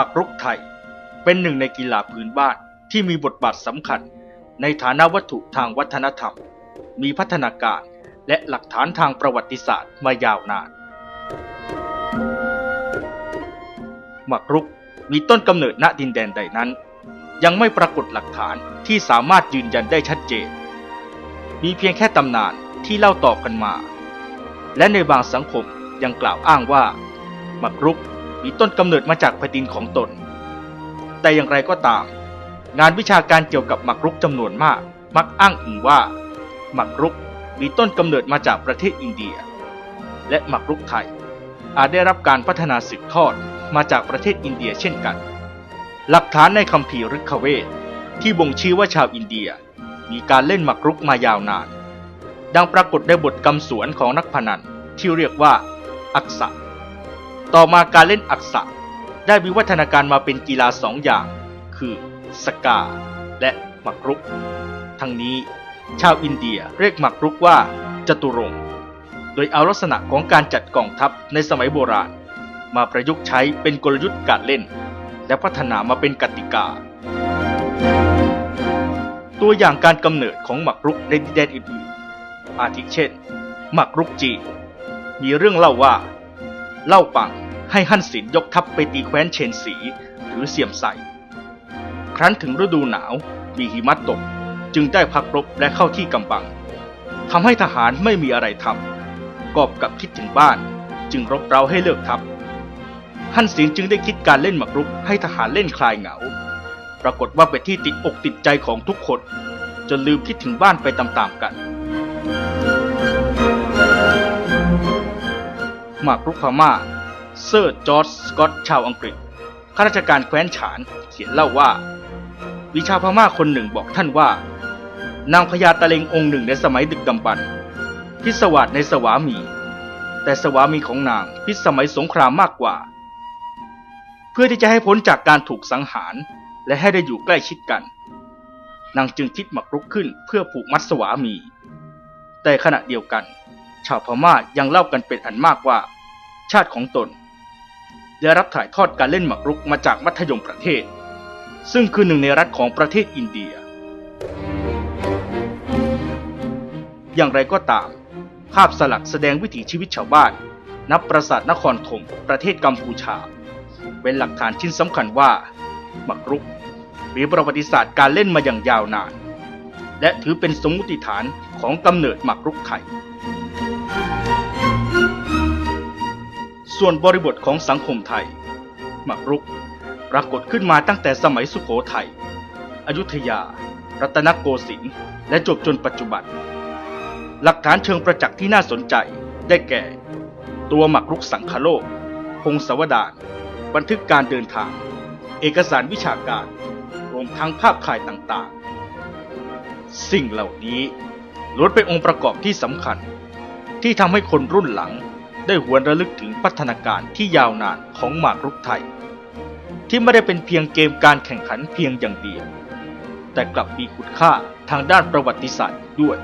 หมากรุกไทย เป็นหนึ่งในกีฬาพื้นบ้านที่มีบทบาทสำคัญ ในฐานะวัตถุทางวัฒนธรรม มีพัฒนาการและหลักฐานทางประวัติศาสตร์มายาวนานหมากรุกมีต้นกำเนิดณดินแดนใดนั้น ยังไม่ปรากฏหลักฐานที่สามารถยืนยันได้ชัดเจน มีเพียงแค่ตำนานที่เล่าต่อกันมา และในบางสังคมยังกล่าวอ้างว่าหมากรุก มีต้นกำเนิดมาจากแผ่นดินของตน แต่อย่างไรก็ตาม งานวิชาการเกี่ยวกับหมากรุกจำนวนมาก มักอ้างอิงว่า หมากรุกมีต้นกำเนิดมาจากประเทศอินเดีย และหมากรุกไทย อาจได้รับการพัฒนาสืบทอดมาจากประเทศอินเดียเช่นกัน หลักฐานในคัมภีร์ฤกขเวทที่บ่งชี้ว่าชาวอินเดีย มีการเล่นหมากรุกมายาวนาน ดังปรากฏในบทกำสวนของนักพนันที่เรียกว่า อักษะ ต่อมาการเล่นอักษะ ได้วิวัฒนาการมาเป็นกีฬาสองอย่าง คือสกา และหมากรุก ทั้งนี้ ชาวอินเดียเรียกหมากรุกว่าจตุรงโดยเอาลักษณะของการจัดกองทัพในสมัยโบราณ มาประยุกต์ใช้เป็นกลยุทธ์การเล่น และพัฒนามาเป็นกติกา ตัวอย่างการกำเนิดของหมากรุกในดินแดนอื่นๆอาทิเช่นหมากรุกจีนมีเรื่องเล่าว่า เล่าปังให้ฮั่นสินยกทัพไปตีแคว้นเชนสี หรือเสียมใสครั้นถึงฤดูหนาวมีหิมะตกจึงได้พักรบและเข้าที่กำบังทำให้ทหารไม่มีอะไรทำกอบกับคิดถึงบ้าน จึงรบเร้าให้เลิกทัพฮั่นสินจึงได้คิดการเล่นหมากรุกให้ทหารเล่นคลายเหงา ปรากฏว่าเป็นที่ติดอกติดใจของทุกคน จนลืมคิดถึงบ้านไปตามๆกัน มากรุกพม่า เซอร์จอร์จสกอตชาวอังกฤษ ข้าราชการแคว้นฉานเขียนเล่าว่า วิชาวพม่าคนหนึ่งบอกท่านว่า นางพญาตะเลงองค์หนึ่งในสมัยดึกดำบรรพ์พิศวาสในสวามี แต่สวามีของนางพิสมัยสงครามมากกว่า เพื่อที่จะให้พ้นจากการถูกสังหาร และให้ได้อยู่ใกล้ชิดกัน นางจึงคิดหมักรุกขึ้นเพื่อผูกมัดสวามี แต่ขณะเดียวกัน ชาวพม่ายังเล่ากันเป็นอันมากว่า ชาติของตน ได้รับถ่ายทอดการเล่นหมากรุกมาจากมัธยมประเทศ ซึ่งคือหนึ่งในรัฐของประเทศอินเดีย อย่างไรก็ตาม ภาพสลักแสดงวิถีชีวิตชาวบ้าน นับปราสาทนครธมประเทศกัมพูชา เป็นหลักฐานชิ้นสำคัญว่าหมากรุกมีประวัติศาสตร์การเล่นมาอย่างยาวนาน และถือเป็นสมมติฐานของกำเนิดหมากรุกไทย ส่วนบริบทของสังคมไทยหมากรุกปรากฏขึ้นมาตั้งแต่สมัยสุโขทัย อยุธยา รัตนโกสินทร์ และจบจนปัจจุบัน หลักฐานเชิงประจักษ์ที่น่าสนใจได้แก่ ตัวหมากรุกสังคโลก พงศวดารบันทึกการเดินทาง เอกสารวิชาการ รวมทั้งภาพถ่ายต่างๆ สิ่งเหล่านี้ล้วนเป็นองค์ประกอบที่สำคัญ ที่ทำให้คนรุ่นหลัง ได้หวนระลึกถึงพัฒนาการที่ยาวนานของหมากรุกไทย ที่ไม่ได้เป็นเพียงเกมการแข่งขันเพียงอย่างเดียว แต่กลับมีคุณค่าทางด้านประวัติศาสตร์ด้วย